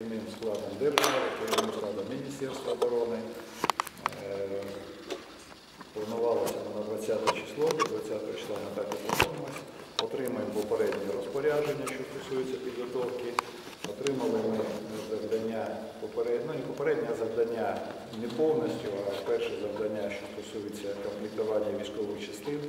керівним складом держави, керівним складом Міністерства оборони. Е, Планувалося на 20 число, 20 числа ми так і плануємося. Отримаємо попереднє розпорядження, що стосується підготовки. Отримали ми завдання попереднє, ну попереднє завдання не повністю, а перше завдання, що стосується комплектування військових частин.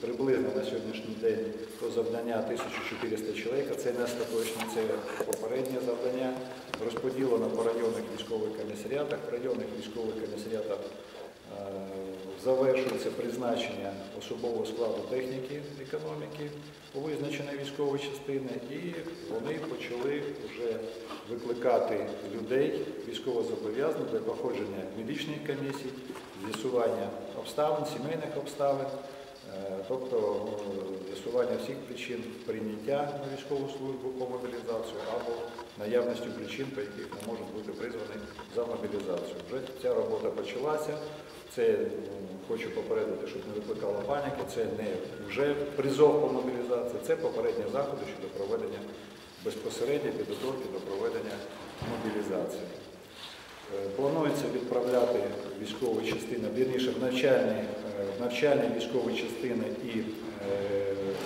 Приблизно на сьогоднішній день то завдання 1400 чоловік, а це не остаточне, це попереднє завдання. Розподілено по районних військових комісаріатах. В районних військових комісаріатах е, завершується призначення особового складу техніки економіки у визначені військові частини, і вони почали вже викликати людей військовозобов'язаних для проходження медичних комісій, з'ясування обставин, сімейних обставин. Е, Тобто е, з'ясування всіх причин прийняття на військову службу по мобілізацію або наявністю причин, по яких не можуть бути призвані за мобілізацію. Вже ця робота почалася. Це хочу попередити, щоб не викликало паніки. Це не вже призов по мобілізації, це попередні заходи щодо проведення безпосередньо підготовки до проведення мобілізації. Е, Планується відправляти військові частини, вірніше в навчальні, е, в навчальні військові частини і е,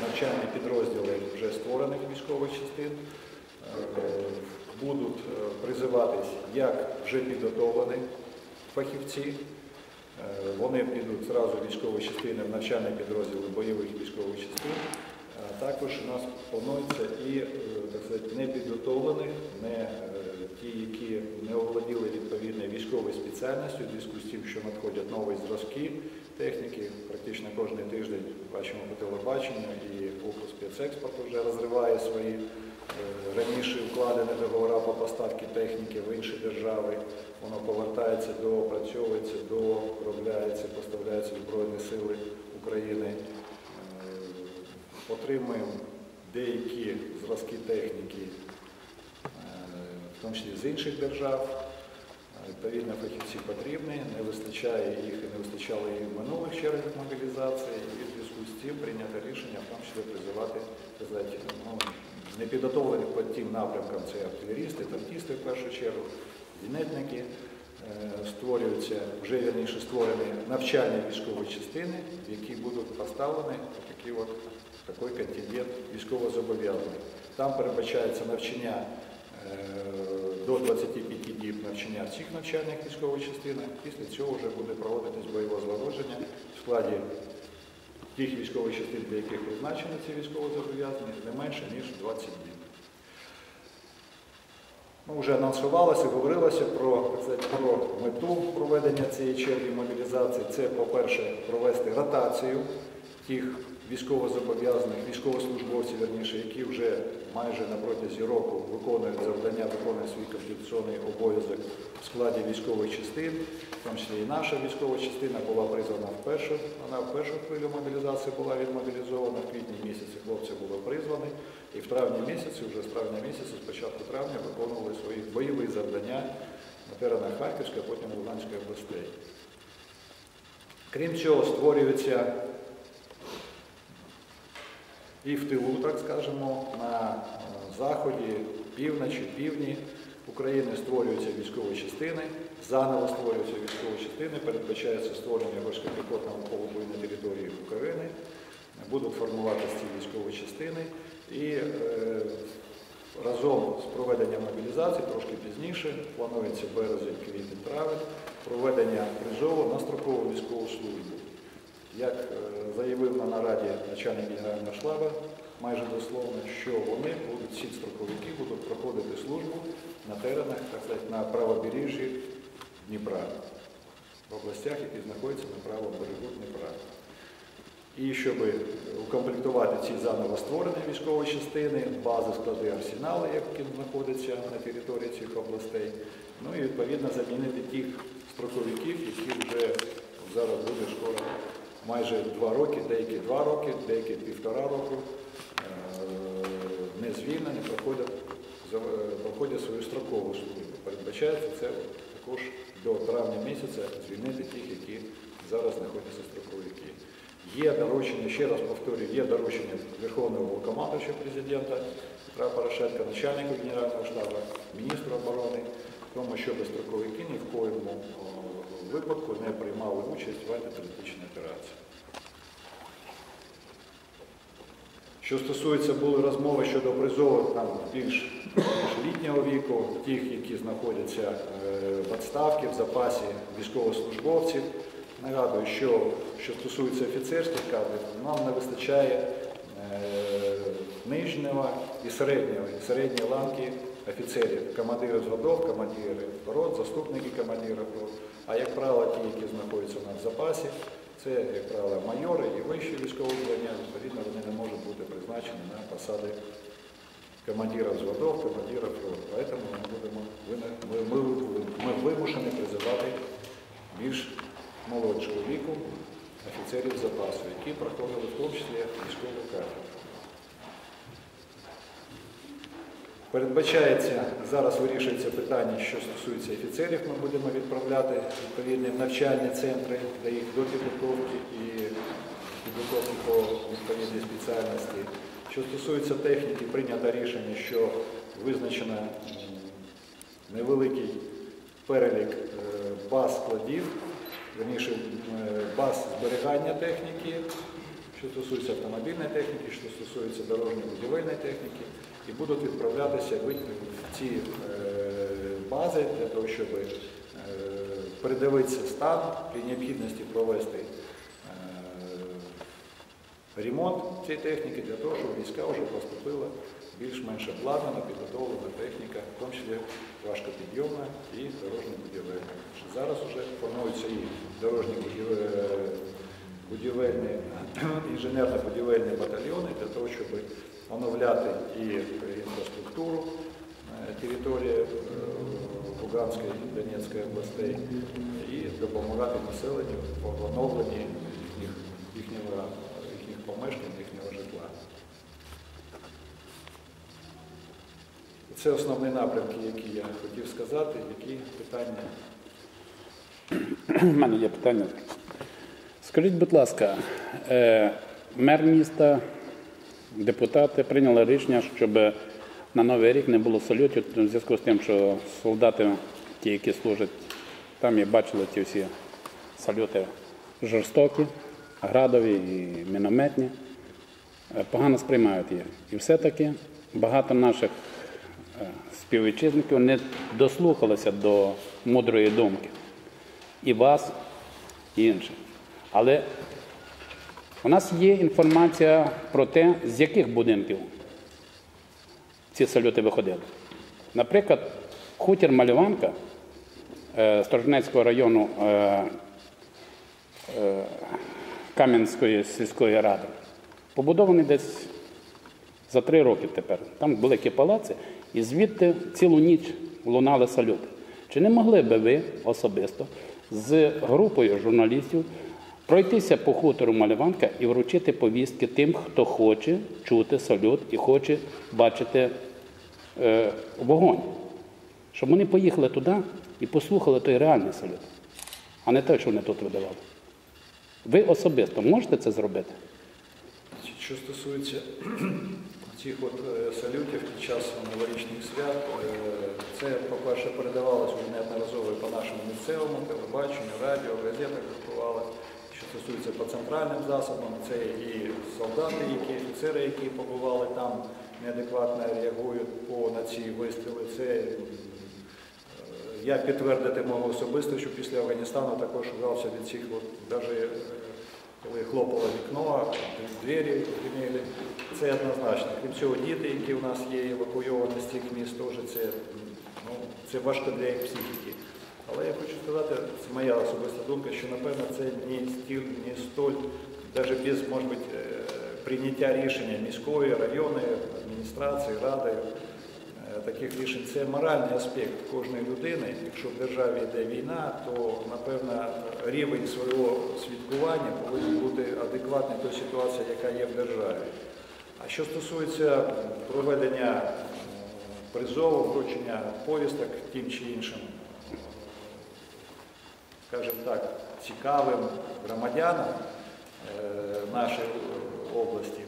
навчальні підрозділи вже створених військових частин. Будуть призиватись як вже підготовлені фахівці. Вони підуть зразу військові частини, в навчальні підрозділи бойових військових частин. А Також у нас планується і так сказати, непідготовлених, не ті, які не оволоділи відповідною військовою спеціальністю, в зв'язку з тим, що надходять нові зразки техніки. Практично кожен тиждень бачимо по телебаченню, і Укрспецекспорт вже розриває свої е, раніше вкладені договори по поставці техніки в інші держави. Воно повертається, доопрацьовується, доробляється, поставляється в Збройні Сили України. Е, Отримуємо деякі зразки техніки, в тому числі з інших держав. Відповідно, фахівці потрібні, не вистачає їх і не вистачало і в минулих чергах мобілізації, і в зв'язку з цим прийнято рішення, в тому числі призивати сказати, ну, непідготовлені по тим напрямкам, це артилерісти, танкісти в першу чергу, зенітники. Е, Створюються, вже вірніше створені навчальні військові частини, в які будуть поставлені такі от, такий контингент військовозобов'язаних. Там передбачається навчання до 25 діб навчання в цих навчальних військових частинах. Після цього вже буде проводитись бойове злагодження в складі тих військових частин, для яких призначені ці військовозобов'язані, не менше, ніж 20 діб. Ну, вже анонсувалося, говорилося про, про мету проведення цієї черги мобілізації. Це, по-перше, провести ротацію тих військовозобов'язаних, військовослужбовців, верніше, які вже майже на протязі року виконують завдання, виконують свій конституційний обов'язок в складі військових частин, в тому числі і наша військова частина була призвана вперше. Вона в першу хвилю мобілізації була відмобілізована, в квітні місяці хлопці були призвані, і в травні місяці, вже з травня місяця, з початку травня, виконували свої бойові завдання на теренах Харківської, а потім Луганської областей. Крім цього, створюється і в тилу, так скажемо, на е, заході, півночі, півдні України створюються військові частини, заново створюються військові частини, передбачається створення горсько-піхотного полку на території України, будуть формуватися ці військові частини і е, разом з проведенням мобілізації, трошки пізніше, планується березень, квітень, травень, проведення призову на строкову військову службу. Як е, заявив на нараді начальник Генерального штабу, майже дословно, що вони будуть, ці строковики будуть проходити службу на теренах, так сказати, на правобережжі Дніпра, в областях, які знаходяться на правому берегу Дніпра. І щоб укомплектувати ці заново створені військові частини, бази, склади, арсенали, які знаходяться на території цих областей, ну і відповідно замінити тих строковиків, які вже зараз буде скоро майже два роки, деякі два роки, деякі півтора року е, не звільнені, проходять, проходять свою строкову службу. Передбачається це також до травня місяця звільнити тих, які зараз знаходяться строковики. Є доручення, ще раз повторюю, є доручення Верховного Головнокомандуючого президента Петра Порошенка, начальнику Генерального штабу, міністру оборони, тому, щоб строковики ні в коєму випадку не приймали участь в антитерористичній операції. Що стосується, були розмови щодо призову там, більш, більш літнього віку, тих, які знаходяться е, в відставці, в запасі військовослужбовців. Нагадую, що, що стосується офіцерських кадрів, нам не вистачає е, нижнього і середнього, і середньої ланки офіцерів, командирів зводов, командирів рот, заступники командирів рот. А як правило, ті, які знаходяться в запасі, це, як правило, майори і вищі військові звання, відповідно, вони не можуть бути призначені на посади командирів зводов, командирів рот. Тому ми, будемо, ми, ми, ми вимушені призивати більш молодшого віку офіцерів запасу, які проходили в тому числі військову кафедру. Передбачається, зараз вирішується питання, що стосується офіцерів, ми будемо відправляти відповідні навчальні центри для їх допідготовки і підготовки по відповідній спеціальності. Що стосується техніки, прийнято рішення, що визначено невеликий перелік е, баз складів, верніше е, баз зберігання техніки, що стосується автомобільної техніки, що стосується дорожньої будівельної техніки, і будуть відправлятися в ці е, бази для того, щоб е, передивитися стан при необхідності провести е, ремонт цієї техніки для того, щоб війська вже поступила більш-менш обладнана, підготовлена техніка, в тому числі важкопідйомна і дорожньо будівельна. Зараз вже формуються і дорожні будівельні, інженерно-будівельні батальйони для того, щоб оновляти і інфраструктуру е, території е, Луганської і Донецької областей і допомагати населенню в оновленні їхніх, їхнього, їхніх помешкань, їхнього житла. Це основні напрямки, які я хотів сказати, які питання. У мене є питання. Скажіть, будь ласка, е, мер міста, депутати прийняли рішення, щоб на Новий рік не було салютів в зв'язку з тим, що солдати, ті, які служать там, і бачили ті всі салюти жорстокі, градові і мінометні, е, погано сприймають їх. І все-таки багато наших е, співвітчизників не дослухалися до мудрої думки і вас, і інших. Але у нас є інформація про те, з яких будинків ці салюти виходили. Наприклад, хутір Малюванка е, Сторожнецького району е, е, Кам'янської сільської ради побудований десь за три роки тепер. Там великі палаци, і звідти цілу ніч лунали салюти. Чи не могли би ви особисто з групою журналістів пройтися по хутору Малюванка і вручити повістки тим, хто хоче чути салют і хоче бачити е, вогонь? Щоб вони поїхали туди і послухали той реальний салют, а не те, що вони тут видавали. Ви особисто можете це зробити? Що стосується цих от е, салютів під час новорічних свят, е, це, по-перше, передавалося вже неодноразово по нашому місцевому телебаченню, радіо, газетах друкувалося. Що стосується по центральним засобам, це і солдати, які офіцери, які побували там, неадекватно реагують по на ці вистріли. Це е, я підтвердити можу особисто, що після Афганістану також вдався від цих, навіть коли хлопало вікно, двері гриміли, це однозначно. Крім цього, діти, які у нас є евакуйовані з цих міст, теж це, ну, це важко для їх психіки. Але я хочу сказати, це моя особиста думка, що напевно це не стіль, не столь, навіть без, може бути, е, прийняття рішення міської, районної адміністрації, ради, е, таких рішень. Це моральний аспект кожної людини. Якщо в державі йде війна, то напевно рівень свого святкування повинен бути адекватний до ситуації, яка є в державі. А що стосується проведення призову, вручення повісток тим чи іншим, скажімо так, цікавим громадянам, нашої е, області.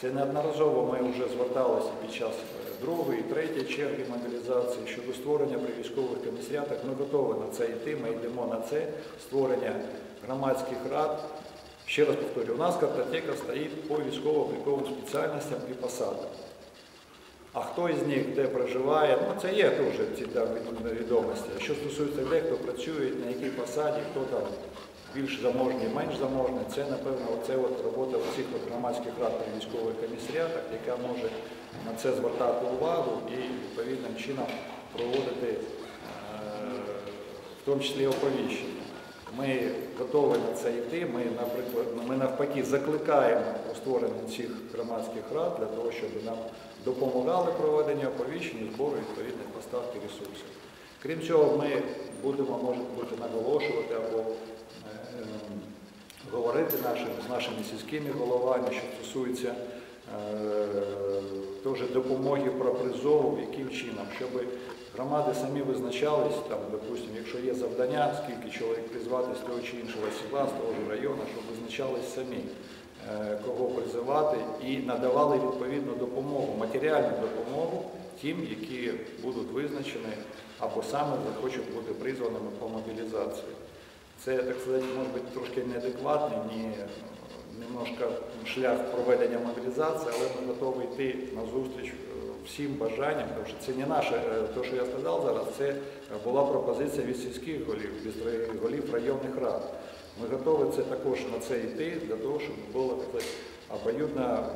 Це неодноразово ми вже зверталися під час е, другої, третьої черги мобілізації щодо створення при військових комісаріатах. Ми готові на це йти, ми йдемо на це створення громадських рад. Ще раз повторюю, у нас картотека стоїть по військово-обліковим спеціальностям і посадам. А хто із них де проживає, ну це є теж ці відомості. Що стосується де, хто працює, на якій посаді, хто там більш заможний, менш заможний, це напевно оце от робота цих от громадських рад при військових комісаріатах, яка може на це звертати увагу і відповідним чином проводити е, в тому числі оповіщення. Ми готові на це йти. Ми, наприклад, ми навпаки закликаємо у створенні цих громадських рад для того, щоб нам допомагали проведення оповіщень і збору відповідних поставки ресурсів. Крім цього, ми будемо, може бути, наголошувати або е, ем, говорити нашим, з нашими сільськими головами, що стосується е, теж допомоги про призову, яким чином, щоб громади самі визначались, там, допустимо, якщо є завдання, скільки чоловік призвати з того чи іншого села, з того ж району, щоб визначались самі, е, кого призивати і надавали відповідну допомогу, матеріальну допомогу тим, які будуть визначені або саме захочуть бути призваними по мобілізації. Це, так сказати, може бути трошки неадекватний, ні, немножко шлях проведення мобілізації, але ми готові йти на зустріч всім бажанням, тому що це не наше, те, що я сказав зараз, це була пропозиція від сільських голів, від голів районних рад. Ми готові це також на це йти, для того, щоб було обоюдно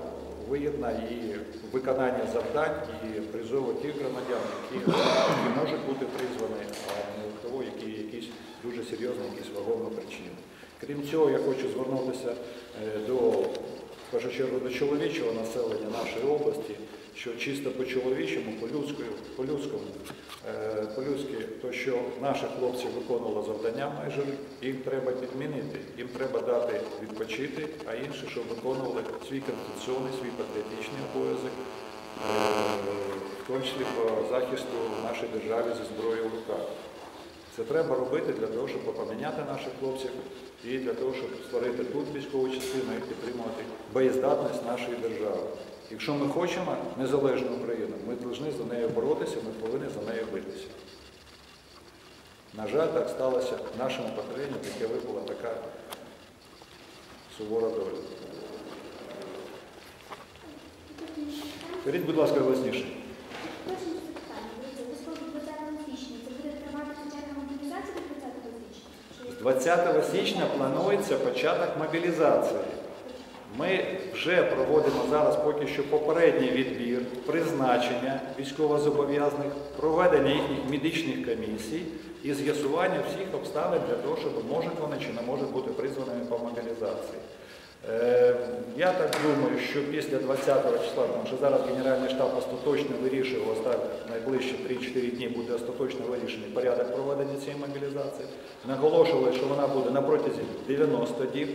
вигідно і виконання завдань, і призову тих громадян, які, які можуть бути призвані, а не того, які якісь дуже серйозні, якісь вагомі причини. Крім цього, я хочу звернутися е, до, в першу чергу, до чоловічого населення нашої області, що чисто по-чоловічому, по-людському, е, по-людськи, то, що наші хлопці виконували завдання майже їм треба підмінити, їм треба дати відпочити, а інші, щоб виконували свій конституційний, свій патріотичний обов'язок, е, в тому числі по захисту нашої держави зі зброєю в руках. Це треба робити для того, щоб поміняти наших хлопців і для того, щоб створити тут військову частину і підтримувати боєздатність нашої держави. Якщо ми хочемо незалежну Україну, ми повинні за нею боротися, ми повинні за нею битися. На жаль, так сталося в нашому поколінню, яке випала така сувора доля. Скажіть, будь ласка, голосніше. Точно запитання. Дивіться, ви сказали 20 січня. Це буде тривати початок мобілізації до 20 січня? 20 січня планується початок мобілізації. Ми вже проводимо зараз поки що попередній відбір, призначення військовозобов'язаних, проведення їхніх медичних комісій і з'ясування всіх обставин для того, щоб можуть вони чи не можуть бути призваними по мобілізації. Е, Я так думаю, що після 20 числа, тому що зараз Генеральний штаб остаточно вирішує, найближчі 3-4 дні буде остаточно вирішений порядок проведення цієї мобілізації. Наголошували, що вона буде на протязі 90 діб.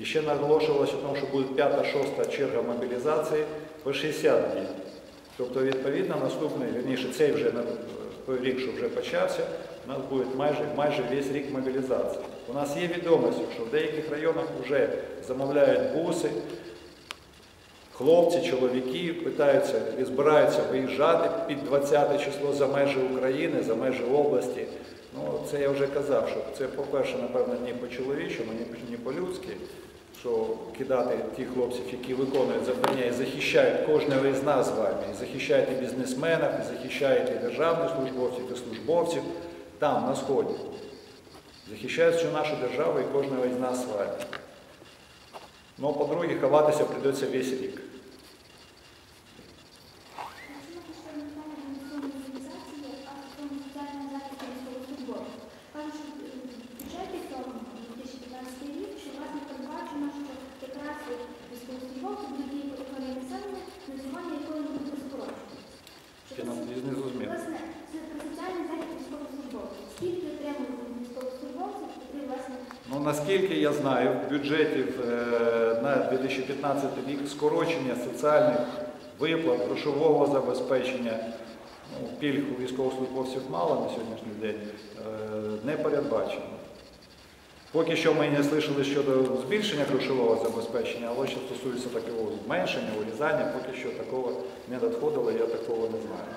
І ще наголошувалося в тому, що буде п'ята-шоста черга мобілізації по 60 днів. Тобто, відповідно, наступний, вірніше, цей вже рік, що вже почався, у нас буде майже, майже весь рік мобілізації. У нас є відомості, що в деяких районах вже замовляють буси, хлопці, чоловіки питаються і збираються виїжджати під 20 число за межі України, за межі області. Ну, це я вже казав, що це, по-перше, напевно, не по-чоловічому, ні по-людськи, що кидати тих хлопців, які виконують завдання і захищають кожного із нас з вами, і захищають і бізнесменів, і захищають і державних службовців, і службовців там, на Сході. Захищають всю нашу державу і кожного із нас з вами. Ну, по-друге, ховатися прийдеться весь рік. Якщо ми пішли на питання до мобілізації, а стосовно соціального захисту військовослужбовців. Кажуть, що е, в бюджеті цьому 2015 рік, що власне передбачено, що якраз військовослужбовці будуть діяти охорони населення, називання якої не буде скорочувати. Я не- не зрозумів. Власне, це про соціальний захист військовослужбовців. Скільки отримують військовослужбовців, які, власне, Ну, наскільки я знаю, в бюджеті е, на 2015 рік скорочення соціальних виплат, грошового забезпечення, ну, пільг у військовослужбовців мало на сьогоднішній день, е, не передбачено. Поки що ми не слышали щодо збільшення грошового забезпечення, але що стосується такого зменшення, урізання, поки що такого не надходило, я такого не знаю.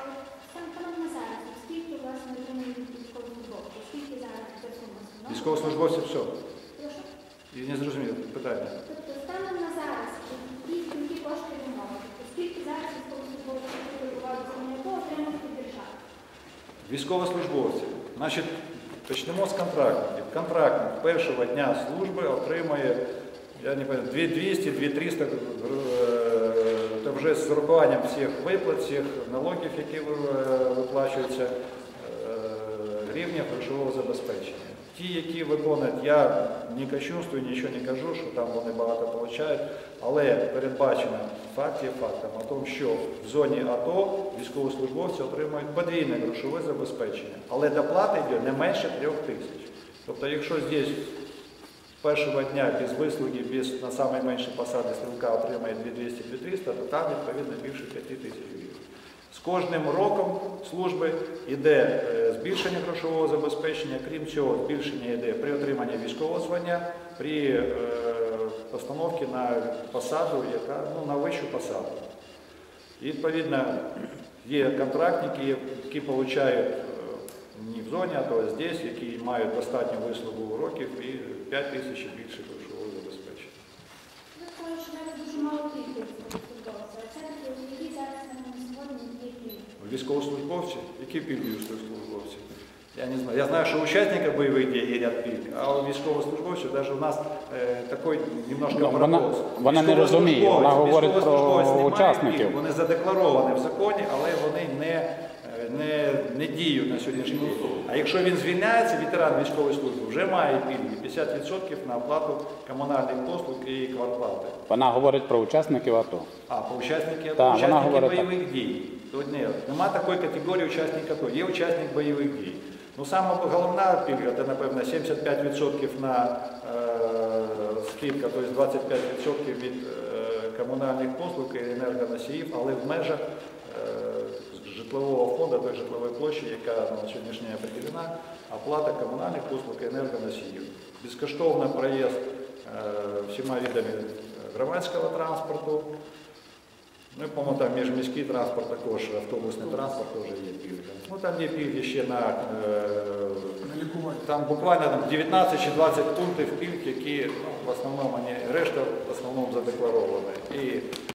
Але сам паном на зараз, скільки власне отримують військовослужбовці? Скільки зараз? Військовослужбовці все. І не зрозумів питання. Тобто станом на зараз, які кошти ви можете? Тобто Скільки зараз військовослужбовців, які перебувають за МНП, отримують держави? Військовослужбовці. Значить, почнемо з контрактників. Контрактник першого дня служби отримує, я не пам'ятаю, 2200, 2300, е, вже з урахуванням всіх виплат, всіх налогів, які виплачуються, е, гривня грошового забезпечення. Ті, які виконують, я не кощунствую, нічого не кажу, що там вони багато отримують, але передбачено факт є фактом о тому, що в зоні АТО військовослужбовці отримують подвійне грошове забезпечення, але доплата йде не менше трьох тисяч. Тобто, якщо здесь першого дня без вислуги, без на найменшій посаді стрілка отримає 2200-2300, то там відповідно більше 5 тисяч гривень. З кожним роком служби йде е, збільшення грошового забезпечення, крім цього, збільшення йде при отриманні військового звання, при е, постановці на посаду, яка ну, на вищу посаду. І відповідно є контрактники, які отримують не в зоні, а то здесь, які мають достатню вислугу років і 5 тисяч і більше грошового забезпечення. Ви сказали, що зараз дуже мало кількість військовослужбовців. А це такі, які зараз на сьогодні є пільги? Військовослужбовці, які пільги військовослужбовці? Я не знаю. Я знаю, що у учасників бойових дій є ряд пільг, а у військовослужбовців навіть у нас е, такий немножко Ну, вона- парадокс. вона не розуміє, вона говорить про військовослужбовець не має учасників. пільг, Вони задекларовані в законі, але вони не, е, не, не діють на сьогоднішній день. А якщо він звільняється, ветеран військової служби вже має пільги 50% на оплату комунальних послуг і квартплати. Вона говорить про учасників АТО. А, по учасники, Так, вона учасники говорить бойових дій. Ні, нема такої категорії учасника АТО. Є учасник бойових дій. Ну, саме головна пільга, це, напевно, 75% на е, скидка, тобто 25% від е, комунальних послуг і енергоносіїв, але в межах е, житлового фонду, тої житлової площі, яка на сьогоднішній определена, оплата комунальних послуг і енергоносіїв. Безкоштовний проїзд е, всіма видами громадського транспорту. Ну, і, по-моєму, там міжміський транспорт також, автобусний транспорт теж є пільги. Ну, там є пільги ще на, е, там буквально там, 19 чи 20 пунктів пільг, які в основному, решта в основному задекларовані. І